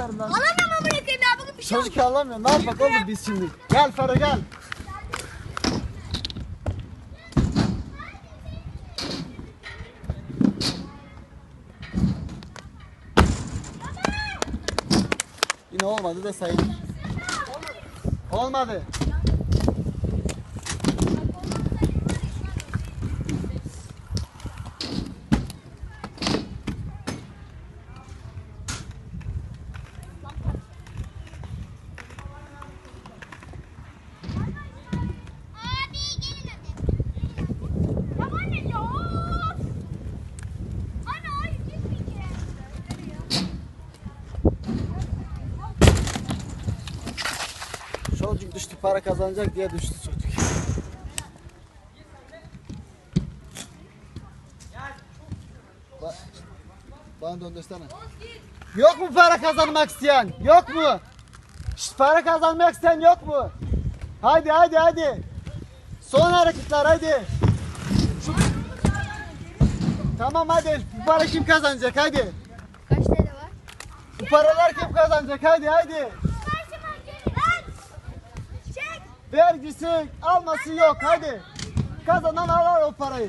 verin lan. Alamam amına koyayım ya bugün bir şey Çocuk ağlamıyor. Ne yapak oğlum biz şimdi? Gel Fero gel. Yine olmadı da sayılır. Olmadı. Çocuk düştü para kazanacak diye düştü çocuk. Ba bana döndürsene. Yok mu para kazanmak isteyen? Yok mu? Şşt, para kazanmak isteyen yok mu? Hadi hadi hadi. Son hareketler hadi. Şu- Tamam hadi. Bu para kim kazanacak hadi. Kaç TL var? Bu paralar kim kazanacak hadi hadi. Lan! Çek! Vergisi alması yok hadi. Kazanan alar o parayı.